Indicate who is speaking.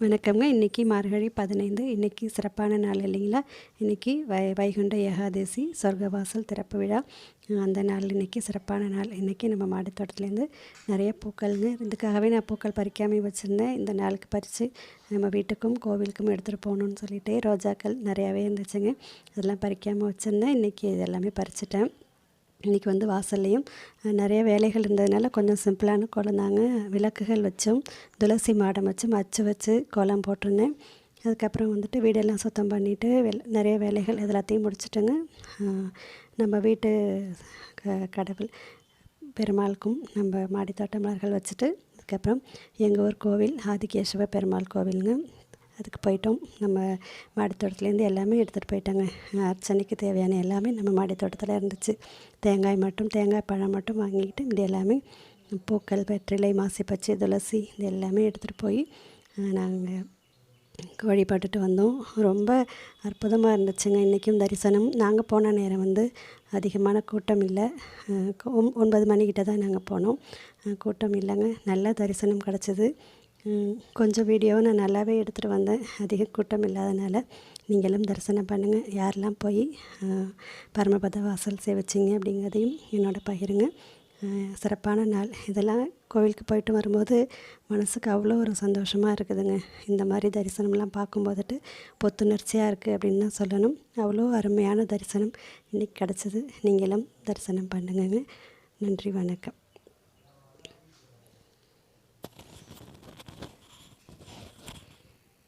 Speaker 1: வணக்கங்க இன்றைக்கி மார்கழி பதினைந்து. இன்றைக்கி சிறப்பான நாள் இல்லைங்களா? இன்றைக்கி வை வைகுண்ட ஏகாதசி சொர்க்கவாசல் திறப்பு விழா. அந்த நாள் இன்றைக்கி சிறப்பான நாள். இன்றைக்கி நம்ம மாடித்தோட்டத்துலேருந்து நிறைய பூக்கள்ங்க. இதுக்காகவே நான் பூக்கள் பறிக்காமல் வச்சுருந்தேன். இந்த நாளுக்கு பறித்து நம்ம வீட்டுக்கும் கோவிலுக்கும் எடுத்துகிட்டு போகணுன்னு சொல்லிட்டு ரோஜாக்கள் நிறையாவே இருந்துச்சுங்க. அதெல்லாம் பறிக்காமல் வச்சுருந்தேன். இன்றைக்கி இது எல்லாமே பறிச்சிட்டேன். இன்றைக்கி வந்து வாசல்லையும் நிறைய வேலைகள் இருந்ததுனால கொஞ்சம் சிம்பிளான குழந்தாங்க. தாங்க விளக்குகள் வச்சும் துளசி மாடம் வச்சும் அச்சு வச்சு கோலம் போட்டிருந்தேன். அதுக்கப்புறம் வந்துட்டு வீடெல்லாம் சுத்தம் பண்ணிவிட்டு வெல் நிறைய வேலைகள் எல்லாத்தையும் முடிச்சுட்டுங்க. நம்ம வீட்டு க கடவுள் பெருமாளுக்கும் நம்ம மாடித்தோட்ட மலர்கள் வச்சுட்டு அதுக்கப்புறம் எங்கள் ஊர் கோவில் ஆதிகேசவ பெருமாள் கோவிலுங்க. அதுக்கு போயிட்டோம். நம்ம மாடித்தோட்டத்துலேருந்து எல்லாமே எடுத்துகிட்டு போயிட்டாங்க. அர்ச்சனைக்கு தேவையான எல்லாமே நம்ம மாடித்தோட்டத்தில் இருந்துச்சு. தேங்காய் மட்டும் தேங்காய் பழம் மட்டும் வாங்கிக்கிட்டு இது எல்லாமே பூக்கள் வெற்றிலை மாசிப்பச்சி துளசி இது எல்லாமே எடுத்துகிட்டு போய் நாங்கள் வழிபட்டுட்டு வந்தோம். ரொம்ப அற்புதமாக இருந்துச்சுங்க. இன்றைக்கும் தரிசனம். நாங்கள் போன நேரம் வந்து அதிகமான கூட்டம் இல்லை. ஒன்பது மணிக்கிட்ட தான் நாங்கள் போனோம். கூட்டம் இல்லைங்க. நல்ல தரிசனம் கிடச்சிது. கொஞ்சம் வீடியோவை நான் நல்லாவே எடுத்துகிட்டு வந்தேன். அதிக கூட்டம் இல்லாதனால நீங்களும் தரிசனம் பண்ணுங்கள் யாரெல்லாம் போய் பரமபத வாசல் சேவிச்சிங்க அப்படிங்கிறதையும் என்னோட பகிருங்க. சிறப்பான நாள். இதெல்லாம் கோவிலுக்கு போயிட்டு வரும்போது மனசுக்கு அவ்வளோ ஒரு சந்தோஷமாக இருக்குதுங்க. இந்த மாதிரி தரிசனம்லாம் பார்க்கும்போதுட்டு புத்துணர்ச்சியாக இருக்குது அப்படின்னு தான் சொல்லணும். அவ்வளோ அருமையான தரிசனம் இன்றைக்கி கிடச்சிது. நீங்களும் தரிசனம் பண்ணுங்கங்க. நன்றி வணக்கம்.